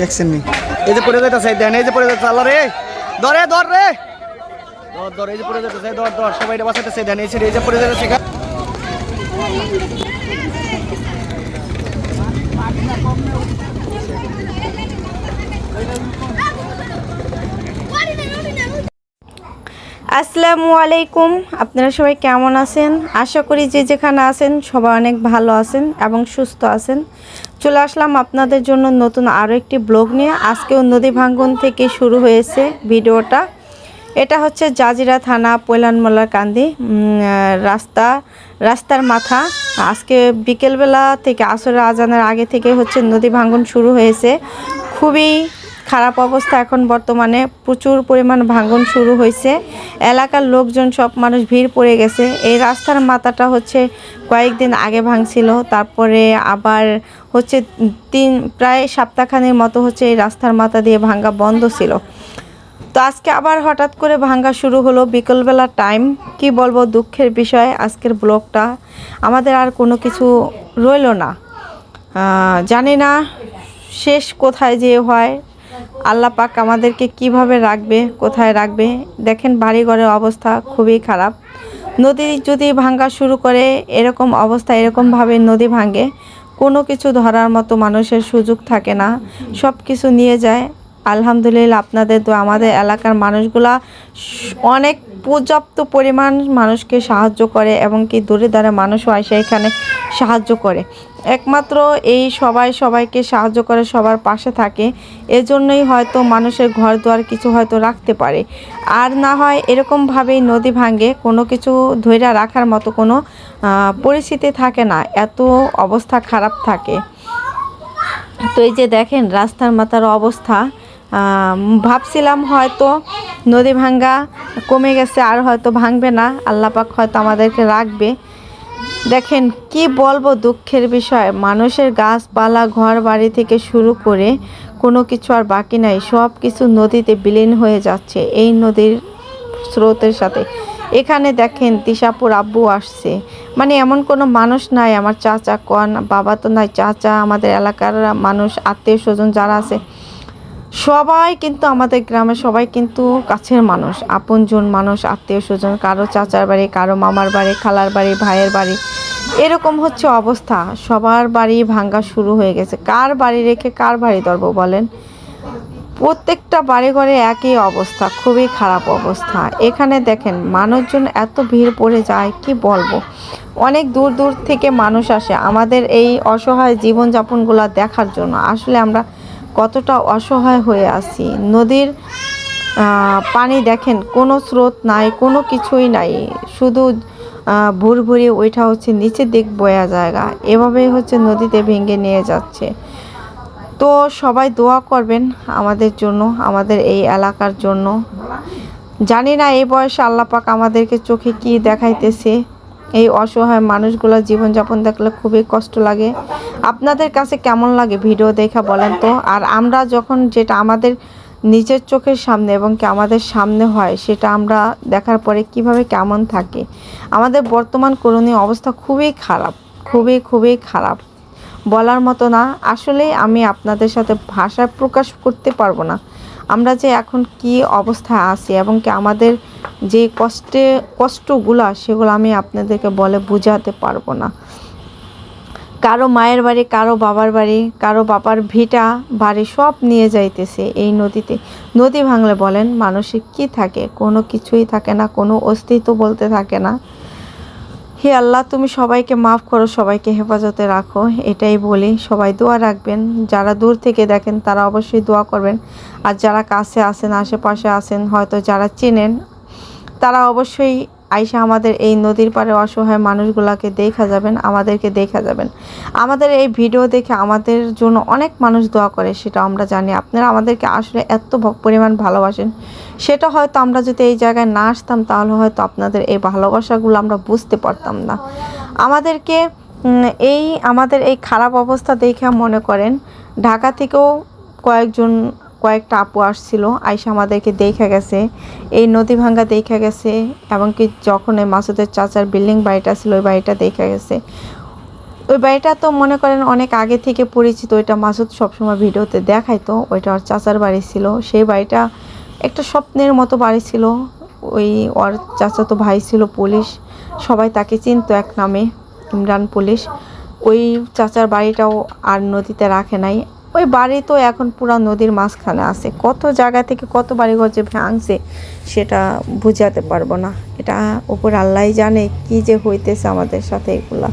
দেখছেন নি এই যে পড়ে যাইতেছে, দেন, এই যে পড়ে যাইতেছে, আল্লাহ রে। ধরে ধর রে। ধর ধর, এই যে পড়ে যাইতেছে, ধর ধর, সবাই বাঁচাইতেছে, দেন, এই যে পড়ে যাইতেছে আসসালামু আলাইকুম। আপনারা সবাই কেমন আছেন? আশা করি যে যেখানে আছেন সবাই অনেক ভালো আছেন এবং সুস্থ আছেন। চলে আসলাম আপনাদের জন্য নতুন আরও একটি ব্লগ নিয়ে। আজকেও নদী ভাঙ্গন থেকে শুরু হয়েছে ভিডিওটা। এটা হচ্ছে জাজিরা থানা পৈলানমলার কান্দি রাস্তা, রাস্তার মাথা। আজকে বিকেলবেলা থেকে আসরের আজানের আগে থেকে হচ্ছে নদী ভাঙ্গন শুরু হয়েছে। খুবই খারাপ অবস্থা এখন বর্তমানে। প্রচুর পরিমাণ ভাঙন শুরু হয়েছে। এলাকার লোকজন, সব মানুষ ভিড় পড়ে গেছে। এই রাস্তার মাথাটা হচ্ছে কয়েকদিন আগে ভাঙছিল। তারপরে আবার হচ্ছে তিন, প্রায় সপ্তাহখানির মতো হচ্ছে এই রাস্তার মাথা দিয়ে ভাঙ্গা বন্ধ ছিল। তো আজকে আবার হঠাৎ করে ভাঙ্গা শুরু হলো বিকেলবেলা টাইম। কি বলব, দুঃখের বিষয় আজকের ব্লগটা। আমাদের আর কোনো কিছু রইল না। জানি না শেষ কোথায় যে হয়। আল্লাহ পাক আমাদেরকে কীভাবে রাখবে, কোথায় রাখবে? দেখেন বাড়িঘরের অবস্থা খুবই খারাপ। নদী যদি ভাঙ্গা শুরু করে, এরকম অবস্থা এরকমভাবে নদী ভাঙে, কোনো কিছু ধরার মতো মানুষের সুযোগ থাকে না। সব কিছু নিয়ে যায়। আলহামদুলিল্লাহ আপনাদের তো আমাদের এলাকার মানুষগুলা অনেক পর্যাপ্ত পরিমাণ মানুষকে সাহায্য করে এবং কি দূরে দূরে মানুষও আসে এখানে সাহায্য করে। একমাত্র এই সবাই সবাইকে সাহায্য করে সবার পাশে থাকে। এজন্যই হয়তো মানুষের ঘর দুয়ার কিছু হয়তো রাখতে পারে। আর না হয় এরকমভাবেই নদী ভাঙে, কোনো কিছু ধৈর্য রাখার মতো কোনো পরিস্থিতি থাকে না, এত অবস্থা খারাপ থাকে। তো এই যে দেখেন রাস্তার মাথার অবস্থা ভাবছিলাম হয়তো নদী ভাঙ্গা কমে গেছে, আর হয়তো ভাঙবে না। আল্লাপাক হয়তো আমাদেরকে রাখবে। দেখেন, কি বলব দুঃখের বিষয়। মানুষের গাছপালা ঘর বাড়ি থেকে শুরু করে কোনো কিছু আর বাকি নাই। সব কিছু নদীতে বিলীন হয়ে যাচ্ছে এই নদীর স্রোতের সাথে। এখানে দেখেন তিশাপুর আব্বু আসছে। মানে এমন কোনো মানুষ নাই। আমার চাচা, কন, বাবা তো নাই। চাচা, আমাদের এলাকার মানুষ, আত্মীয় স্বজন যারা আছে সবাই কিন্তু আমাদের গ্রামে সবাই কিন্তু কাছের মানুষ, আপনজন মানুষ, আত্মীয় স্বজন, কারও চাচার বাড়ি, কারও মামার বাড়ি, খালার বাড়ি, ভাইয়ের বাড়ি। এরকম হচ্ছে অবস্থা। সবার বাড়ি ভাঙ্গা শুরু হয়ে গেছে। কার বাড়ি রেখে কার বাড়ি ধরবো বলেন? প্রত্যেকটা বাড়ি ঘরে একই অবস্থা, খুবই খারাপ অবস্থা। এখানে দেখেন, মানুষজন এত ভিড় পড়ে যায়, কি বলব? অনেক দূর দূর থেকে মানুষ আসে। আমাদের এই অসহায় জীবনযাপনগুলো দেখার জন্য। আসলে আমরা কতটা অসহায় হয়ে আছি। নদীর পানি দেখেন, কোনো স্রোত নাই, কোনো কিছুই নাই। শুধু ভুর ভুরি ওইটা হচ্ছে নিচের দিক বয়া জায়গা। এভাবেই হচ্ছে নদীতে ভেঙে নিয়ে যাচ্ছে। তো সবাই দোয়া করবেন আমাদের জন্য, আমাদের এই এলাকার জন্য। জানি না এই বয়সে আল্লাপাক আমাদেরকে চোখে কি দেখাইতেছে। এই অসহায় মানুষগুলোর জীবনযাপন দেখলে খুবই কষ্ট লাগে। আপনাদের কাছে কেমন লাগে ভিডিও দেখা বলেন তো? আর আমরা যখন যেটা আমাদের নিজের চোখের সামনে এবং কি আমাদের সামনে হয়, সেটা আমরা দেখার পরে কীভাবে কেমন থাকে? আমাদের বর্তমান করণীয় অবস্থা খুবই খারাপ, খুবই খুবই খারাপ। বলার মতো না। আসলে আমি আপনাদের সাথে ভাষায় প্রকাশ করতে পারব না। আমরা যে এখন কি অবস্থায় আছি এবং কি আমাদের যে কষ্টে, কষ্টগুলা, সেগুলো আমি আপনাদেরকে বলে বোঝাতে পারব না। কারও মায়ের বাড়ি, কারও বাবার বাড়ি, কারও বাবার ভিটা, বাড়ি সব নিয়ে যাইতেছে এই নদীতে। নদী ভাঙলে বলেন মানুষের কি থাকে? কোনো কিছুই থাকে না, কোনো অস্তিত্ব বলতে থাকে না। হে আল্লাহ, তুমি সবাইকে মাফ করো, সবাইকে হেফাজতে রাখো, এটাই বলি। সবাই দোয়া রাখবেন। যারা দূর থেকে দেখেন, তারা অবশ্যই দোয়া করবেন। আর যারা কাছে আসেন আশেপাশে আসেন হয়তো যারা চেনেন, তারা অবশ্যই আইসা আমাদের এই নদীর পাড়ে অসহায় মানুষগুলাকে দেখা যাবেন, আমাদেরকে দেখা যাবেন। আমাদের এই ভিডিও দেখে আমাদের জন্য অনেক মানুষ দোয়া করে, সেটা আমরা জানি। আপনারা আমাদেরকে আসলে এত পরিমাণ ভালোবাসেন। সেটা হয়তো আমরা যদি এই জায়গায় না আসতাম, তাহলে হয়তো আপনাদের এই ভালোবাসাগুলো আমরা বুঝতে পারতাম না। আমাদেরকে এই আমাদের এই খারাপ অবস্থা দেখে মনে করেন, ঢাকা থেকেও কয়েকজন কয়েকটা আপু আসছিল, আইসা আমাদেরকে দেখে গেছে। এই নদী ভাঙ্গা দেখে গেছে এবং কি যখন এই মাসুদের চাচার বিল্ডিং বাড়িটা ছিল, ওই বাড়িটা দেখে গেছে। ওই বাড়িটা তো মনে করেন অনেক আগে থেকে পরিচিত, ওইটা মাসুদ সবসময় ভিডিওতে দেখাইতো, ওইটা ওর চাচার বাড়ি ছিল। সেই বাড়িটা একটা স্বপ্নের মতো বাড়ি ছিল। ওই ওর চাচাতো ভাই ছিল পুলিশ, সবাই তাকে চিনতো এক নামে, ইমরান পুলিশ। ওই চাচার বাড়িটাও আর নদীতে রাখে নাই। ওই বাড়ি তো এখন পুরা নদীর মাঝখানে আছে। কত জায়গা থেকে কত বাড়িঘর যে ভাঙছে সেটা বুঝাতে পারব না। এটা উপর আল্লাহ জানে কি যে হইতেছে আমাদের সাথে এগুলা।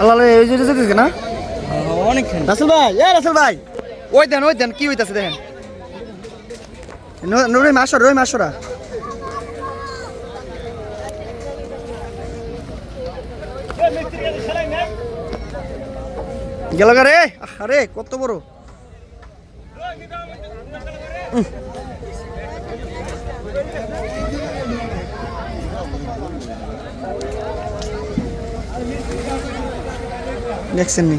আল্লাহ আল্লাহ, এই যে না? অনেকখানি। রাসেল ভাই এ রাসেল ভাই। ওই দেন ওই দেন কি হইতাছে দেখেন? রহিম আসো রহিম আসোরা গেল রে আরে কত বড়। দেখছেন নি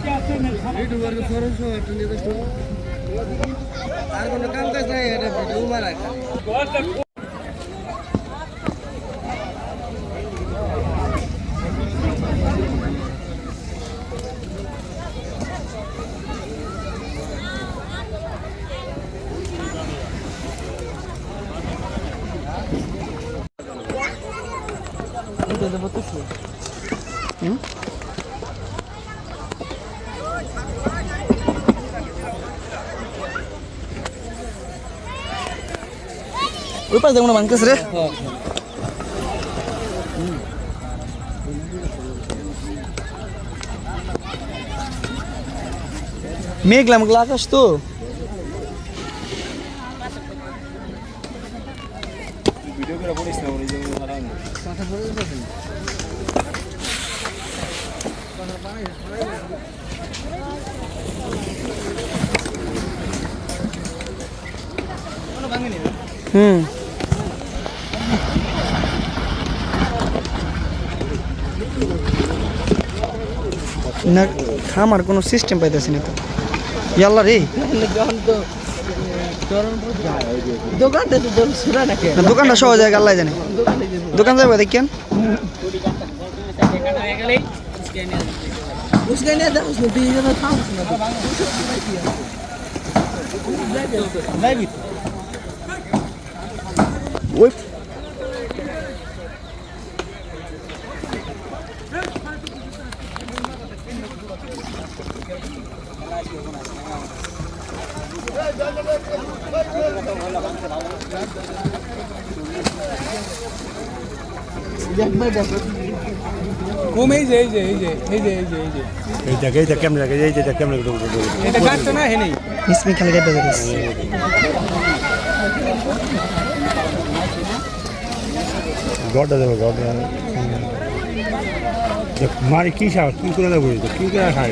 আর কোনো কাম কাজ নাই এটা ভিডিও মারা ওই পাশ দেখুন ভাঙতেছে রে মেঘলা মেঘলা আকাশ তো। হুম। না খামার কোনো সিস্টেম পাইতেছি না তো ইয়াল্লা রে। দোকানটা সহজ হয় আল্লাহ জানে। দোকান যাবে দেখেন। ওই কমে যে এই যে এই যে এই যে এই যে এই যে। এই দেখ এই দেখ মারি কি সাহস? কি করে দেবো কি করে খাই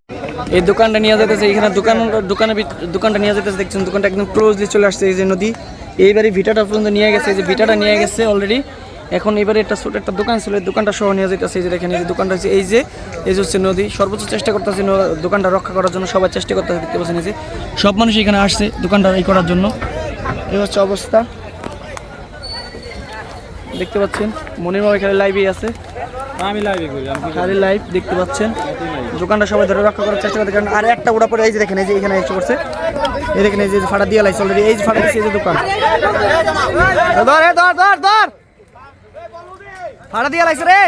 এই দোকানটা নিয়ে যেতেছে এখানে দোকান দোকানে দোকানটা নিয়ে যেতেছে দেখছেন দোকানটা একদম ক্লোজলি চলে আসছে এই যে নদী। এইবারে ভিটাটা পর্যন্ত নিয়ে গেছে, এই যে ভিটাটা নিয়ে গেছে অলরেডি এখন এবারে একটা ছোট একটা দোকান ছিল দোকানটা সহ নিয়ে যেতেছে এই যে দেখেন, এই যে দোকানটা হচ্ছে, এই যে এই যে হচ্ছে নদী। সর্বোচ্চ চেষ্টা করতেছে দোকানটা রক্ষা করার জন্য, সবাই চেষ্টা করতেছে, দেখতে পাচ্ছেন এই যে। সব মানুষ এখানে আসছে দোকানটা এই করার জন্য। এই হচ্ছে অবস্থা। দেখতে পাচ্ছেন, মনির বাবা এখানে লাইভেই আছে। খালি লাইভ দেখতে পাচ্ছেন। দোকানটা সবাই ধরে রক্ষা করার চেষ্টা করতে কারণ আর একটা ওড়া পরে এই যে দেখেন, এই যে এখানে এসে করছে এই দেখেন, এই যে ফাটা দিয়ে লাইছে অলরেডি এই যে ফাটা দিচ্ছে এই যে দোকান। ধর ধর ধর ধর। ফাটা দিয়ে লাইছে রে।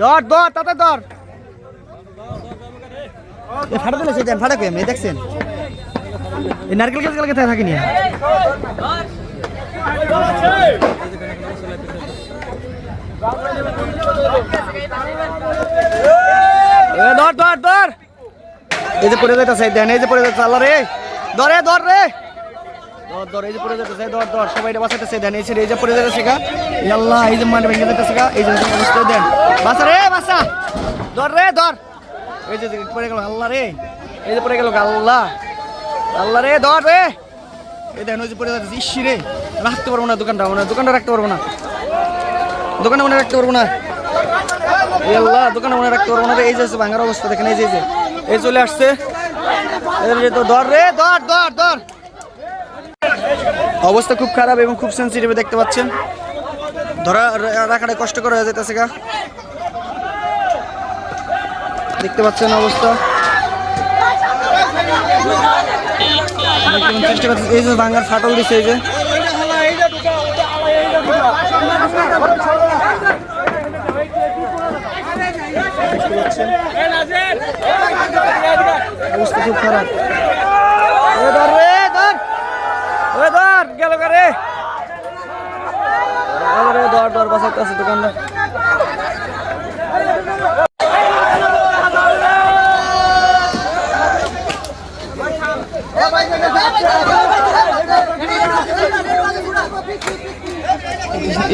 ধর ধর, তাতে ধর। ফাটা দিলে দেন ফাটা কই আমি দেখছেন? এই নারকেল গাছ কালকে থাকেনি? ধর ধর ধর। এই যে পড়ে যাইতাছে যাইতাছে, আল্লাহ রে। ধরে রে। ধর ধর দেন, এই যে পড়ে যেতেছে গা। আল্লাহ, এই যে মাটি ভেঙে যেতেছে গা, এই যে অবস্থা দেন। বাঁচা রে, বাঁচা। ধর রে, ধর। গেল আল্লাহ রে। গেল আল্লাহ। রে, ধর রে। এই রে। রাখতে পারব না দোকানটা দোকানটা রাখতে পারব না। দোকানে মনে রাখতে পারব না। আল্লাহ দোকানে মনে রাখতে পারব না এই যে ভাঙার অবস্থা দেখেন এই যে এই চলে আসছে। তো রে ধর ধর ধর। অবস্থা খুব খারাপ এবং খুব সেন্সিটিভ দেখতে পাচ্ছেন। ধরা রাখাটা কষ্টকর হয়ে যেতেছে গা। দেখতে পাচ্ছেন অবস্থা। চেষ্টা করতেছে এই যে ভাঙার ফাটল দিছে এই যে। অবস্থা খুব খারাপ গেল কারে ধর ধর বাসাতে আছে দোকানদার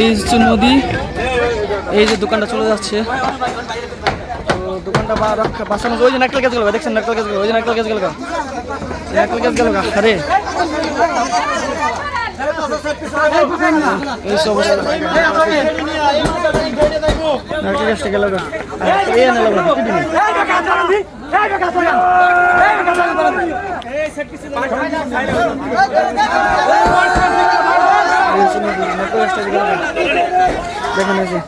এই হচ্ছে নদী এই যে দোকানটা চলে যাচ্ছে। তো দোকানটা বা রক্ষা বাঁচানো ওই যে নারকেল গাছ দেখছেন নারকেল ওই যে নারকেল গাছ গেল নারকেল গাছ গেল লাগল, দেখেন এই যে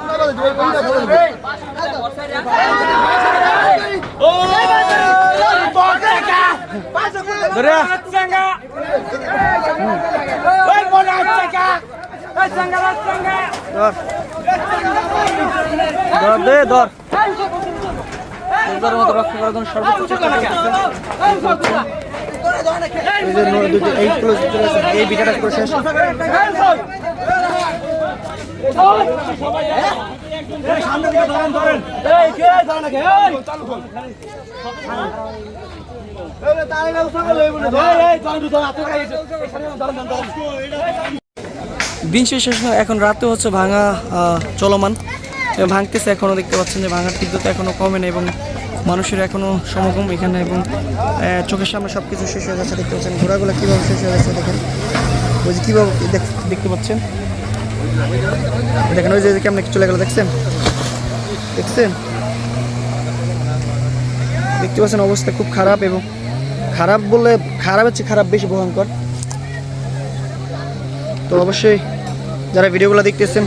ধরে ধর। ধর। দে ধর। এবার মতো রক্ষা করার জন্য সর্বোচ্চ চেষ্টা করতেছে এই যে ন- দুটো- এই ক্লোজ চলে আসে, এই বিটাটা করে শেষ শেষে এখন রাতে হচ্ছে ভাঙা চলমান। ভাঙতেছে এখনও দেখতে পাচ্ছেন যে ভাঙার তীব্রতা এখনও কমে না এবং মানুষের এখনও সমাগম এখানে এবং চোখের সামনে সব কিছু শেষ হয়ে যাচ্ছে দেখতে পাচ্ছেন। ঘোড়াগুলো কীভাবে শেষ হয়ে যাচ্ছে দেখেন। ওই যে কীভাবে দেখতে পাচ্ছেন। দেখেন, ওই যে কেমন চলে গেল, দেখছেন? দেখছেন? দেখতে পাচ্ছেন, অবস্থা খুব খারাপ এবং খারাপ বললে খারাপ হচ্ছে, খারাপ বেশি ভয়ঙ্কর। তো অবশ্যই যারা ভিডিওগুলো দেখতেছেন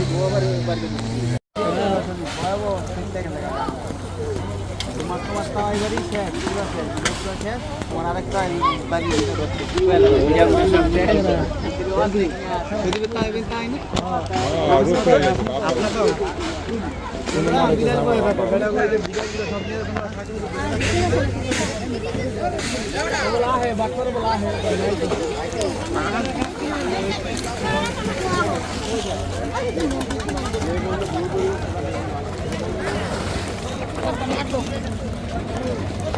Pwede ba tayo bentahin na? Oo, ano pa yun? Apla ka. তোমরা আদিলার বই ব্যাপার বেলা করে যে বিলা বিলা সব নিয়ে তোমরা খাটো বলা হে বাকর বলা হে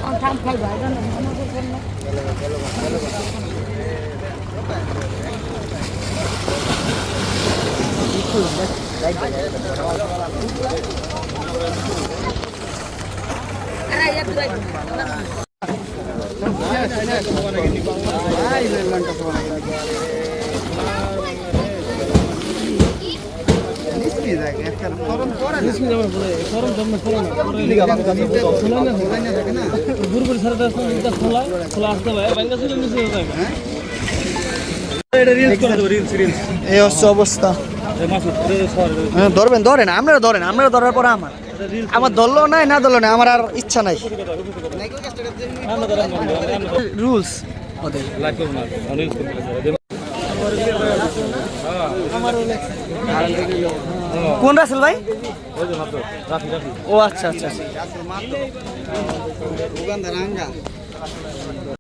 और काम फल भाई ना हमको फ़ोन ना चलो चलो चलो গুরু করে সারা খোলা খোলা আসতে পারে বাইরে চলে মিশে যাবে এই হচ্ছে অবস্থা। হ্যাঁ ধরবেন ধরেন আপনারা ধরেন আপনারা ধরার পরে আমার। আমার ধরলো নাই না ধরলো না আমার আর ইচ্ছা নাই। রুলস ওদের কোন রাসেল ভাই? ও আচ্ছা আচ্ছা আচ্ছা।